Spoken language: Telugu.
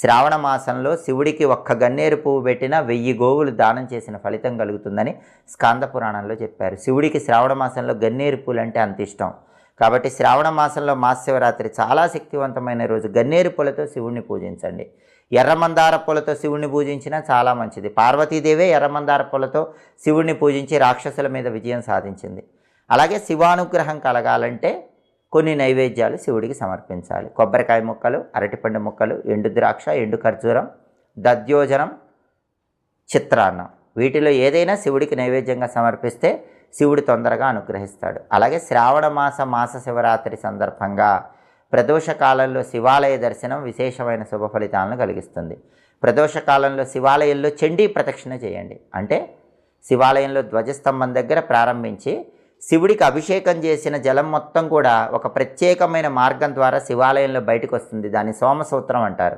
శ్రావణ మాసంలో శివుడికి ఒక్క గన్నేరు పువ్వు పెట్టినా వెయ్యి గోవులు దానం చేసిన ఫలితం కలుగుతుందని స్కాంద పురాణంలో చెప్పారు. శివుడికి శ్రావణ మాసంలో గన్నేరు పూలు అంటే అంత ఇష్టం. కాబట్టి శ్రావణ మాసంలో మహాశివరాత్రి చాలా శక్తివంతమైన రోజు. గన్నేరు పూలతో శివుణ్ణి పూజించండి. ఎర్రమందార పూలతో శివుణ్ణి పూజించినా చాలా మంచిది. పార్వతీదేవే ఎర్రమందార పూలతో శివుణ్ణి పూజించి రాక్షసుల మీద విజయం సాధించింది. అలాగే శివానుగ్రహం కలగాలంటే కొన్ని నైవేద్యాలు శివుడికి సమర్పించాలి. కొబ్బరికాయ ముక్కలు అరటిపండు ముక్కలు ఎండు ద్రాక్ష ఎండు ఖర్జూరం దద్యోజనం చిత్రాన్నం. వీటిలో ఏదైనా శివుడికి నైవేద్యంగా సమర్పిస్తే శివుడు తొందరగా అనుగ్రహిస్తాడు. అలాగే శ్రావణ మాస మాస శివరాత్రి సందర్భంగా ప్రదోష కాలంలో శివాలయ దర్శనం విశేషమైన శుభ ఫలితాలను కలిగిస్తుంది. ప్రదోష కాలంలో శివాలయంలో చండీ ప్రదక్షిణ చేయండి. అంటే శివాలయంలో ధ్వజస్తంభం దగ్గర ప్రారంభించి శివుడికి అభిషేకం చేసిన జలం మొత్తం కూడా ఒక ప్రత్యేకమైన మార్గం ద్వారా శివాలయంలో బయటకు వస్తుంది. దాన్ని సోమసూత్రం అంటారు.